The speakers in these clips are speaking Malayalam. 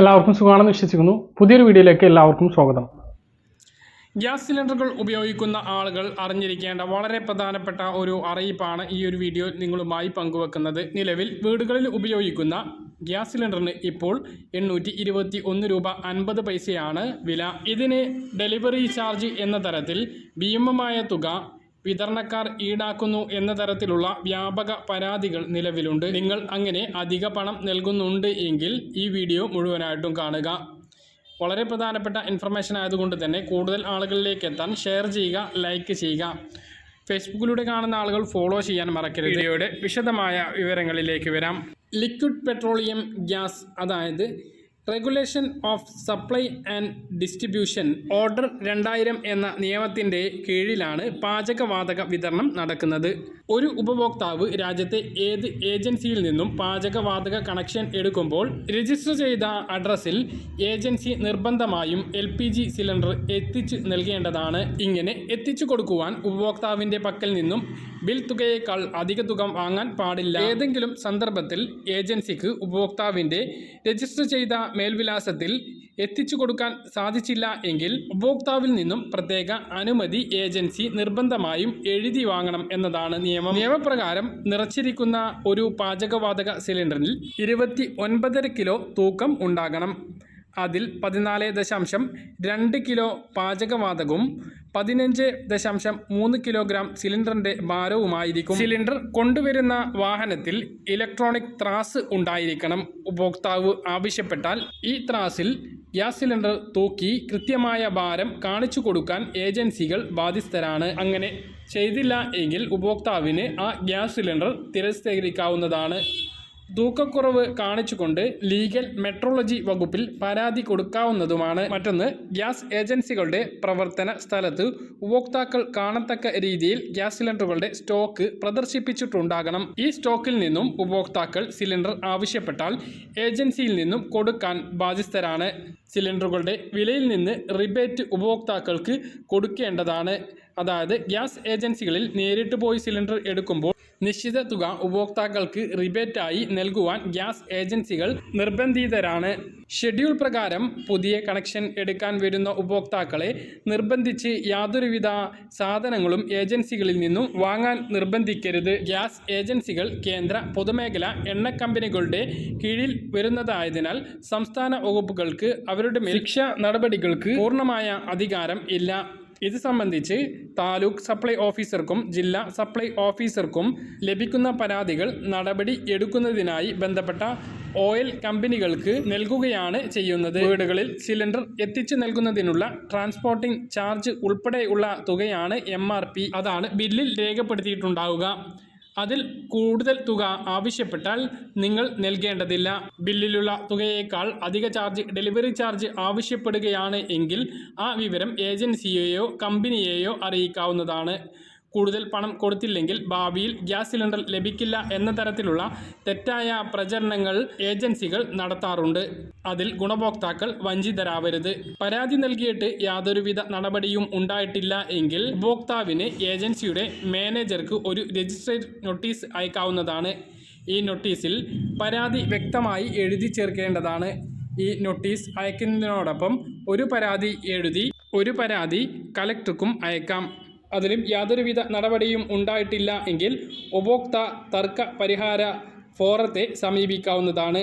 എല്ലാവർക്കും സുഖമാണെന്ന് വിശ്വസിക്കുന്നു. പുതിയൊരു വീഡിയോയിലേക്ക് എല്ലാവർക്കും സ്വാഗതം. ഗ്യാസ് സിലിണ്ടറുകൾ ഉപയോഗിക്കുന്ന ആളുകൾ അറിഞ്ഞിരിക്കേണ്ട വളരെ പ്രധാനപ്പെട്ട ഒരു അറിയിപ്പാണ് ഈ ഒരു വീഡിയോ നിങ്ങളുമായി പങ്കുവെക്കുന്നത്. നിലവിൽ വീടുകളിൽ ഉപയോഗിക്കുന്ന ഗ്യാസ് സിലിണ്ടറിന് ഇപ്പോൾ എണ്ണൂറ്റി ഇരുപത്തി ഒന്ന് രൂപ അൻപത് പൈസയാണ് വില. ഇതിന് ഡെലിവറി ചാർജ് എന്ന തരത്തിൽ ഭീമമായ തുക വിതരണക്കാർ ഈടാക്കുന്നു എന്ന തരത്തിലുള്ള വ്യാപക പരാതികൾ നിലവിലുണ്ട്. നിങ്ങൾ അങ്ങനെ അധിക പണം നൽകുന്നുണ്ട് എങ്കിൽ ഈ വീഡിയോ മുഴുവനായിട്ടും കാണുക. വളരെ പ്രധാനപ്പെട്ട ഇൻഫർമേഷൻ ആയതുകൊണ്ട് തന്നെ കൂടുതൽ ആളുകളിലേക്ക് എത്താൻ ഷെയർ ചെയ്യുക ലൈക്ക് ചെയ്യുക. ഫേസ്ബുക്കിലൂടെ കാണുന്ന ആളുകൾ ഫോളോ ചെയ്യാൻ മറക്കരുത്. വീഡിയോയുടെ വിശദമായ വിവരങ്ങളിലേക്ക് വരാം. ലിക്വിഡ് പെട്രോളിയം ഗ്യാസ് അതായത് regulation of supply and distribution order രണ്ടായിരം എന്ന നിയമത്തിന്റെ കീഴിലാണ് പാചകവാതക വിതരണം നടക്കുന്നത്. ഒരു ഉപഭോക്താവ് രാജ്യത്തെ ഏത് ഏജൻസിയിൽ നിന്നും പാചകവാതക കണക്ഷൻ എടുക്കുമ്പോൾ രജിസ്റ്റർ ചെയ്ത അഡ്രസ്സിൽ ഏജൻസി നിർബന്ധമായും എൽ സിലിണ്ടർ എത്തിച്ചു നൽകേണ്ടതാണ്. ഇങ്ങനെ എത്തിച്ചു കൊടുക്കുവാൻ ഉപഭോക്താവിന്റെ പക്കൽ നിന്നും ബിൽ തുകയേക്കാൾ അധിക തുക വാങ്ങാൻ പാടില്ല. ഏതെങ്കിലും സന്ദർഭത്തിൽ ഏജൻസിക്ക് ഉപഭോക്താവിന്റെ രജിസ്റ്റർ ചെയ്ത മേൽവിലാസത്തിൽ എത്തിച്ചു കൊടുക്കാൻ സാധിച്ചില്ല എങ്കിൽ ഉപഭോക്താവിൽ നിന്നും പ്രത്യേക അനുമതി ഏജൻസി നിർബന്ധമായും എഴുതി വാങ്ങണം എന്നതാണ് നിയമം. നിയമപ്രകാരം നിറച്ചിരിക്കുന്ന ഒരു പാചകവാതക സിലിണ്ടറിൽ ഇരുപത്തി ഒൻപതര കിലോ തൂക്കം ഉണ്ടാകണം. അതിൽ പതിനാല് ദശാംശം രണ്ട് കിലോ പാചകവാതകവും പതിനഞ്ച് ദശാംശം മൂന്ന് കിലോഗ്രാം സിലിണ്ടറിന്റെ ഭാരവുമായിരിക്കും. സിലിണ്ടർ കൊണ്ടുവരുന്ന വാഹനത്തിൽ ഇലക്ട്രോണിക് ത്രാസ് ഉണ്ടായിരിക്കണം. ഉപഭോക്താവ് ആവശ്യപ്പെട്ടാൽ ഈ ത്രാസിൽ ഗ്യാസ് സിലിണ്ടർ തൂക്കി കൃത്യമായ ഭാരം കാണിച്ചു കൊടുക്കാൻ ഏജൻസികൾ ബാധ്യസ്ഥരാണ്. അങ്ങനെ ചെയ്തില്ല എങ്കിൽ ഉപഭോക്താവിന് ആ ഗ്യാസ് സിലിണ്ടർ തിരസ്കരിക്കാവുന്നതാണ്. തൂക്കക്കുറവ് കാണിച്ചുകൊണ്ട് ലീഗൽ മെട്രോളജി വകുപ്പിൽ പരാതി കൊടുക്കാവുന്നതുമാണ് മറ്റൊന്ന്. ഗ്യാസ് ഏജൻസികളുടെ പ്രവർത്തന സ്ഥലത്ത് ഉപഭോക്താക്കൾ കാണത്തക്ക രീതിയിൽ ഗ്യാസ് സിലിണ്ടറുകളുടെ സ്റ്റോക്ക് പ്രദർശിപ്പിച്ചിട്ടുണ്ടാകണം. ഈ സ്റ്റോക്കിൽ നിന്നും ഉപഭോക്താക്കൾ സിലിണ്ടർ ആവശ്യപ്പെട്ടാൽ ഏജൻസിയിൽ നിന്നും കൊടുക്കാൻ ബാധ്യസ്ഥരാണ്. സിലിണ്ടറുകളുടെ വിലയിൽ നിന്ന് റിബേറ്റ് ഉപഭോക്താക്കൾക്ക് കൊടുക്കേണ്ടതാണ്. അതായത് ഗ്യാസ് ഏജൻസികളിൽ നേരിട്ട് പോയി സിലിണ്ടർ എടുക്കുമ്പോൾ നിശ്ചിത തുക ഉപഭോക്താക്കൾക്ക് റിബേറ്റായി നൽകുവാൻ ഗ്യാസ് ഏജൻസികൾ നിർബന്ധിതരാണ്. ഷെഡ്യൂൾ പ്രകാരം പുതിയ കണക്ഷൻ എടുക്കാൻ വരുന്ന ഉപഭോക്താക്കളെ നിർബന്ധിച്ച് യാതൊരുവിധ സാധനങ്ങളും ഏജൻസികളിൽ നിന്നും വാങ്ങാൻ നിർബന്ധിക്കരുത്. ഗ്യാസ് ഏജൻസികൾ കേന്ദ്ര പൊതുമേഖല എണ്ണ കമ്പനികളുടെ കീഴിൽ വരുന്നതായതിനാൽ സംസ്ഥാന വകുപ്പുകൾക്ക് അവരുടെ മേൽ ശിക്ഷ നടപടികൾക്ക് പൂർണമായ അധികാരം ഇല്ല. ഇത് സംബന്ധിച്ച് താലൂക്ക് സപ്ലൈ ഓഫീസർക്കും ജില്ലാ സപ്ലൈ ഓഫീസർക്കും ലഭിക്കുന്ന പരാതികൾ നടപടി എടുക്കുന്നതിനായി ബന്ധപ്പെട്ട ഓയിൽ കമ്പനികൾക്ക് നൽകുകയാണ് ചെയ്യുന്നത്. വീടുകളിൽ സിലിണ്ടർ എത്തിച്ചു നൽകുന്നതിനുള്ള ട്രാൻസ്പോർട്ടിംഗ് ചാർജ് ഉൾപ്പെടെയുള്ള തുകയാണ് എം അതാണ് ബില്ലിൽ രേഖപ്പെടുത്തിയിട്ടുണ്ടാവുക. അതിൽ കൂടുതൽ തുക ആവശ്യപ്പെട്ടാൽ നിങ്ങൾ നൽകേണ്ടതില്ല. ബില്ലിലുള്ള തുകയേക്കാൾ അധിക ചാർജ് ഡെലിവറി ചാർജ് ആവശ്യപ്പെടുകയാണ് എങ്കിൽ ആ വിവരം ഏജൻസിയെയോ കമ്പനിയെയോ അറിയിക്കാവുന്നതാണ്. കൂടുതൽ പണം കൊടുത്തില്ലെങ്കിൽ ഭാവിയിൽ ഗ്യാസ് സിലിണ്ടർ ലഭിക്കില്ല എന്ന തരത്തിലുള്ള തെറ്റായ പ്രചരണങ്ങൾ ഏജൻസികൾ നടത്താറുണ്ട്. അതിൽ ഗുണഭോക്താക്കൾ വഞ്ചിതരാവരുത്. പരാതി നൽകിയിട്ട് യാതൊരുവിധ നടപടിയും ഉണ്ടായിട്ടില്ല എങ്കിൽ ഉപഭോക്താവിന് ഏജൻസിയുടെ മാനേജർക്ക് ഒരു രജിസ്ട്രേഡ് നോട്ടീസ് അയക്കാവുന്നതാണ്. ഈ നോട്ടീസിൽ പരാതി വ്യക്തമായി എഴുതി ചേർക്കേണ്ടതാണ്. ഈ നോട്ടീസ് അയക്കുന്നതിനോടൊപ്പം ഒരു പരാതി എഴുതി ഒരു പരാതി കലക്ടർക്കും അയക്കാം. അതിലും യാതൊരുവിധ നടപടിയും ഉണ്ടായിട്ടില്ല എങ്കിൽ ഉപഭോക്ത തർക്ക പരിഹാര ഫോറത്തെ സമീപിക്കാവുന്നതാണ്.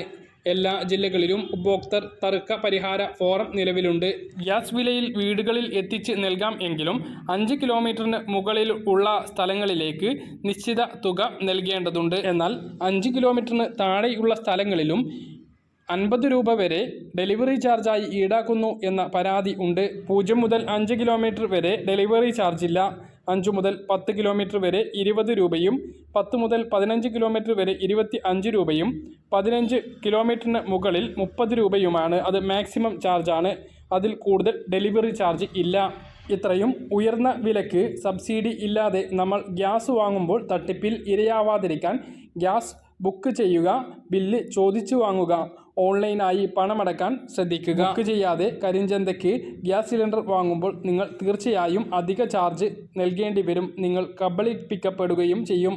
എല്ലാ ജില്ലകളിലും ഉപഭോക്തൃ തർക്ക പരിഹാര ഫോറം നിലവിലുണ്ട്. ഗ്യാസ് വിലയിൽ വീടുകളിൽ എത്തിച്ച് നൽകാം എങ്കിലും അഞ്ച് കിലോമീറ്ററിന് മുകളിൽ ഉള്ള സ്ഥലങ്ങളിലേക്ക് നിശ്ചിത തുക നൽകേണ്ടതുണ്ട്. എന്നാൽ അഞ്ച് കിലോമീറ്ററിന് താഴെയുള്ള സ്ഥലങ്ങളിലും അൻപത് രൂപ വരെ ഡെലിവറി ചാർജായി ഈടാക്കുന്നു എന്ന പരാതി ഉണ്ട്. പൂജ്യം മുതൽ അഞ്ച് കിലോമീറ്റർ വരെ ഡെലിവറി ചാർജില്ല. അഞ്ച് മുതൽ പത്ത് കിലോമീറ്റർ വരെ ഇരുപത് രൂപയും പത്ത് മുതൽ പതിനഞ്ച് കിലോമീറ്റർ വരെ ഇരുപത്തി അഞ്ച് രൂപയും പതിനഞ്ച് കിലോമീറ്ററിന് മുകളിൽ മുപ്പത് രൂപയുമാണ് അത് മാക്സിമം ചാർജാണ്. അതിൽ കൂടുതൽ ഡെലിവറി ചാർജ് ഇല്ല. ഇത്രയും ഉയർന്ന വിലക്ക് സബ്സിഡി ഇല്ലാതെ നമ്മൾ ഗ്യാസ് വാങ്ങുമ്പോൾ തട്ടിപ്പിൽ ഇരയാവാതിരിക്കാൻ ഗ്യാസ് ബുക്ക് ചെയ്യുക ബില്ല് ചോദിച്ചു വാങ്ങുക ഓൺലൈനായി പണമടക്കാൻ ശ്രദ്ധിക്കുക. ബുക്ക് ചെയ്യാതെ കരിഞ്ചന്തയ്ക്ക് ഗ്യാസ് സിലിണ്ടർ വാങ്ങുമ്പോൾ നിങ്ങൾ തീർച്ചയായും അധിക ചാർജ് നൽകേണ്ടി വരും. നിങ്ങൾ കബളിപ്പിക്കപ്പെടുകയും ചെയ്യും.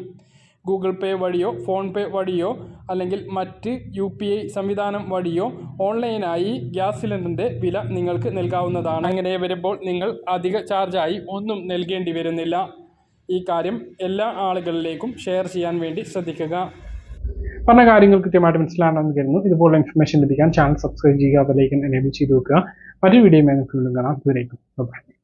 ഗൂഗിൾ പേ വഴിയോ ഫോൺ പേ വഴിയോ അല്ലെങ്കിൽ മറ്റ് യു പി ഐ സംവിധാനം വഴിയോ ഓൺലൈനായി ഗ്യാസ് സിലിണ്ടറിന്റെ വില നിങ്ങൾക്ക് നൽകാവുന്നതാണ്. അങ്ങനെ വരുമ്പോൾ നിങ്ങൾ അധിക ചാർജായി ഒന്നും നൽകേണ്ടി വരുന്നില്ല. ഈ കാര്യം എല്ലാ ആളുകളിലേക്കും ഷെയർ ചെയ്യാൻ വേണ്ടി ശ്രദ്ധിക്കുക. പറഞ്ഞ കാര്യങ്ങൾ കൃത്യമായിട്ട് മനസ്സിലാണെന്ന് കരുതുന്നു. ഇതുപോലുള്ള ഇൻഫർമേഷൻ ലഭിക്കാൻ ചാനൽ സബ്സ്ക്രൈബ് ചെയ്യുക അതിലേക്ക് എനേബിൾ ചെയ്ത് വെക്കുക. മറ്റൊരു വീഡിയോ നമുക്ക് വീണ്ടും കാണാം. ബൈ